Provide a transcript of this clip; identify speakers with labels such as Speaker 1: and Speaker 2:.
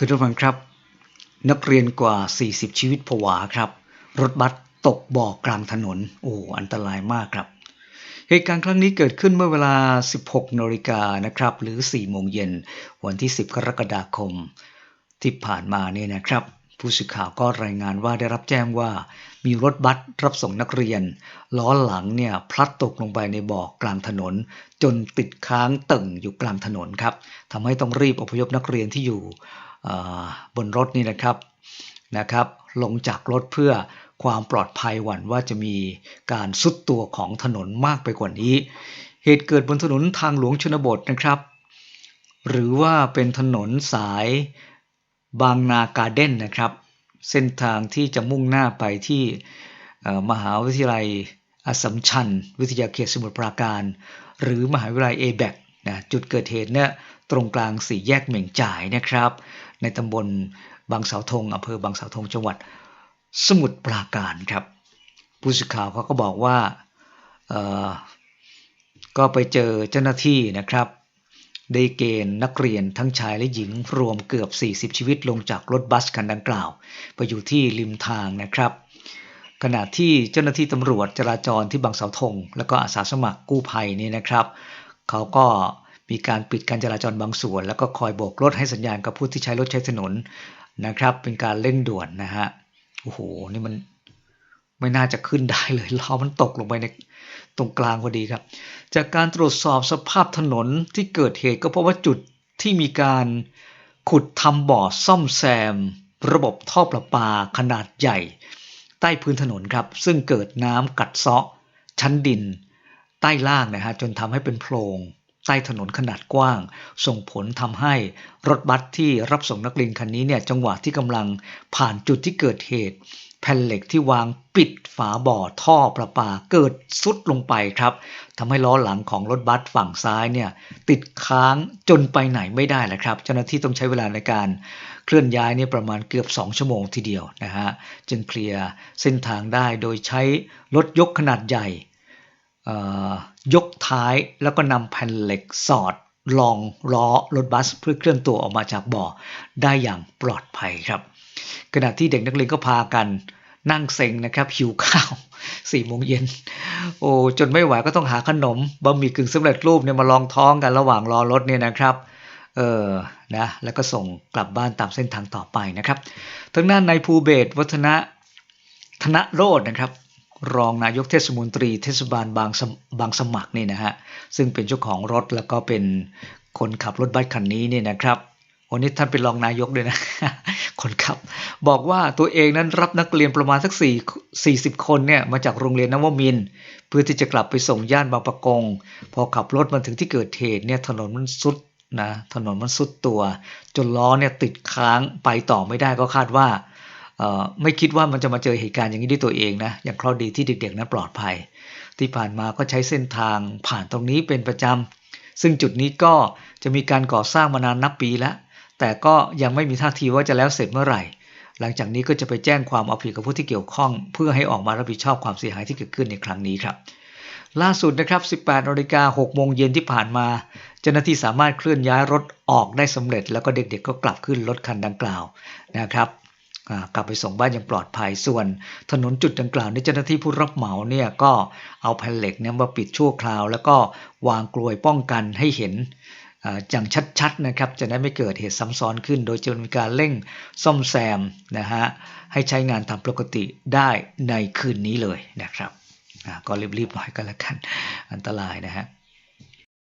Speaker 1: คุณผู้ฟังครับ นักเรียนกว่า 40 ชีวิตผวาครับ รถบัสตกบ่อกลางถนน โอ้อันตรายมากครับ เหตุการณ์ครั้งนี้เกิดขึ้นเมื่อเวลา 16นาฬิกานะครับ หรือ 4 โมงเย็น วันที่ 10 กรกฎาคม ที่ผ่านมาเนี่ยนะครับ ผู้สื่อข่าวก็รายงานว่าได้รับแจ้งว่า มีรถบัสรับส่งนักเรียน ล้อหลังเนี่ยพลัดตกลงไปในบ่อกลางถนน จนติดค้างตึงอยู่กลางถนนครับทำให้ต้องรีบอพยพนักเรียนที่อยู่ บนรถนี่นะครับนะครับ ลงจากรถเพื่อความปลอดภัยหวั่นว่าจะมีการสุดตัวของถนนมากไปกว่านี้ เหตุเกิดบนถนนทางหลวงชนบทนะครับ หรือว่าเป็นถนนสายบางนาการเด้นนะครับ เส้นทางที่จะมุ่งหน้าไปที่มหาวิทยาลัยอสมชัญ วิทยาเขตสมุทรปราการ หรือมหาวิทยาลัยเอแบกนะจุดเกิดเหตุเนี่ยตรงกลางสี่แยกเหม่งจ่ายนะครับ ในตำบลบางเสาธงอำเภอบางเสาธงจังหวัด สมุทรปราการครับ ผู้สื่อข่าวเขาก็บอกว่าก็ไปเจอเจ้าหน้าที่นะครับ ได้เกณฑ์นักเรียนทั้งชายและหญิงรวมเกือบ 40 ชีวิตลงจากรถบัสคันดังกล่าว ไปอยู่ที่ริมทางนะครับ ขณะที่เจ้าหน้าที่ตำรวจจราจรที่บางเสาธง แล้วก็อาสาสมัครกู้ภัยนี่นะครับ เขาก็ มีการปิดการจราจรบางส่วน แล้วก็คอยโบกรถให้สัญญาณกับผู้ที่ใช้รถใช้ถนนนะครับ เป็นการเร่งด่วนนะฮะโอ้โหนี่มันไม่น่าจะขึ้นได้เลยล้อมันตกลงไปในตรงกลางพอดีครับ จากการตรวจสอบสภาพถนนที่เกิดเหตุก็เพราะว่าจุดที่มีการขุดทำบ่อซ่อมแซม ระบบท่อประปาขนาดใหญ่ ใต้พื้นถนนครับ ซึ่งเกิดน้ำกัดเซาะ ชั้นดิน ใต้ล่างนะฮะจนทำให้เป็นโพรง ใต้ถนนขนาดกว้าง ส่งผลทำให้รถบัสที่รับส่งนักเรียนคันนี้เนี่ยจังหวะที่กำลังผ่านจุดที่เกิดเหตุ แผ่นเหล็กที่วางปิดฝาบ่อท่อประปาเกิดซุดลงไปครับทำให้ล้อหลังของรถบัสฝั่งซ้ายเนี่ยติดค้างจนไปไหนไม่ได้แหละครับ เจ้าหน้าที่ต้องใช้เวลาในการเคลื่อนย้ายเนี่ยประมาณเกือบ 2 ชั่วโมงทีเดียวนะฮะจึงเคลียร์เส้นทางได้โดยใช้รถยกขนาดใหญ่ ยกท้ายแล้วก็นำแผ่นเหล็กสอดรองล้อรถบัสเพื่อเคลื่อนตัวออกมาจากบ่อได้อย่างปลอดภัยครับ ขณะที่เด็กนักเรียนก็พากันนั่งเซ็งนะครับหิวข้าวสี่โมงเย็นโอ้จนไม่ไหวก็ต้องหาขนมบะหมี่กึ่งสำเร็จรูปเนี่ยมาลองท้องกันระหว่างรอรถเนี่ยนะครับเออนะแล้วก็ส่งกลับบ้านตามเส้นทางต่อไปนะครับทั้งนั้นในภูเบศวัฒนะธนโรดนะครับ รองนายกเทศมนตรีเทศบาลบางบางสมัครนี่นะฮะซึ่งเป็นเจ้าของรถแล้วก็เป็นคนขับรถบัสคันนี้นี่นะครับวันนี้ท่านเป็นรองนายกด้วยนะ คนขับ บอกว่าตัวเองนั้นรับนักเรียนประมาณสักสี่สี่สิบคนเนี่ยมาจากโรงเรียนนวมิน เพื่อที่จะกลับไปส่งย่านบางประกง พอขับรถมาถึงที่เกิดเหตุเนี่ยถนนมันสุดนะถนนมันสุดตัว จนล้อเนี่ยติดค้างไปต่อไม่ได้ก็คาดว่า ไม่คิดว่ามันจะมาเจอเหตุการณ์อย่างนี้ด้วยตัวเองนะอย่างเคราะดีที่เด็กๆนั้นปลอดภัย ที่ผ่านมาก็ใช้เส้นทางผ่านตรงนี้เป็นประจำซึ่งจุดนี้ก็จะมีการก่อสร้างมานานนับปีแล้ว แต่ก็ยังไม่มีท่าทีว่าจะแล้วเสร็จเมื่อไหร่ หลังจากนี้ก็จะไปแจ้งความเอาผิดกับผู้ที่เกี่ยวข้อง เพื่อให้ออกมารับผิดชอบความเสียหายที่เกิดขึ้นในครั้งนี้ครับล่าสุดนะครับ 18นาฬิกา6โมงเย็นที่ผ่านมา เจ้าหน้าที่สามารถเคลื่อนย้ายรถออกได้สำเร็จ แล้วก็เด็กๆก็กลับขึ้นรถคันดังกล่าวนะครับ กลับไปส่งบ้านอย่างปลอดภัยส่วน ถนนจุดดังกล่าวนี้เจ้าหน้าที่ผู้รับเหมาเนี่ยก็เอาแผ่นเหล็กเนี่ยมาปิดชั่วคราว แล้วก็วางกลวยป้องกันให้เห็นอย่างชัดๆนะครับจะได้ไม่เกิดเหตุซ้ำซ้อนขึ้น โดยจะมีการเร่งซ่อมแซมนะฮะให้ใช้งานตามปกติได้ในคืนนี้เลยนะครับก็รีบๆหน่อยก็แล้วกันอันตรายนะฮะ